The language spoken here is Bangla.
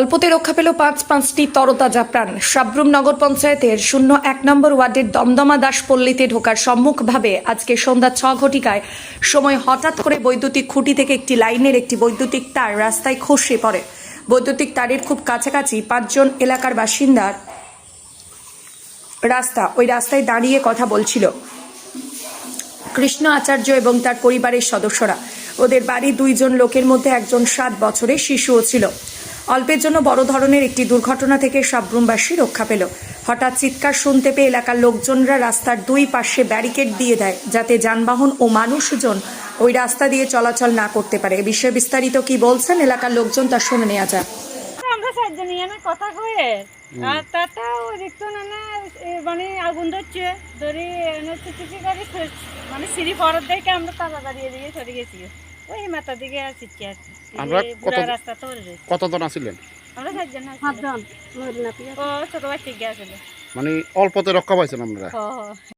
অল্পতে রক্ষা পেল পাঁচ পাঁচটি তরতাজা প্রাণ। সাবরুম নগর পঞ্চায়েতের শূন্য এক নম্বর ওয়ার্ডের দমদমা দাসপল্লীতে ঢোকার সম্মুখভাবে আজকে সন্ধ্যা ছ ঘটিকায় সময় হঠাৎ করে বৈদ্যুতিক খুঁটি থেকে একটি লাইনের একটি বৈদ্যুতিক তার রাস্তায় খসে পড়ে। বৈদ্যুতিক তারের খুব কাছাকাছি পাঁচজন এলাকার বাসিন্দার রাস্তা ওই রাস্তায় দাঁড়িয়ে কথা বলছিল। কৃষ্ণ আচার্য এবং তার পরিবারের সদস্যরা। ওদের বাড়ি দুইজন লোকের মধ্যে একজন সাত বছরের শিশুও ছিল। অল্পের জন্য বড় ধরনের একটি দুর্ঘটনা থেকে সাবরুমবাসী রক্ষা পেল। হঠাৎ চিৎকার শুনতে পেয়ে এলাকার লোকজনরা রাস্তার দুই পাশে ব্যারিকেড দিয়ে দেয় যাতে যানবাহন ও মানুষজন ওই রাস্তা দিয়ে চলাচল না করতে পারে। এ বিষয়ে বিস্তারিত কি বলছেন এলাকার লোকজন তা শুনে নেওয়া যায় আমরা চারজন এনে কথা কয়ে আর ওই দেখতো না না মানে আগুন ধরছে ধরে এনে করে মানে সিঁড়ি পরের দিকে আমরা তাড়াতাড়ি এদিকে সরে গেছি। ওই মাথা দিকে আছি আর কি। আমরা কত- রাস্তা রয়েছে কতজন আছিলেন? আমরা চারজন আছি। ও ছোট বাচ্চা গিয়েছিল মানে অল্পতে রক্ষা পাইছেন হ।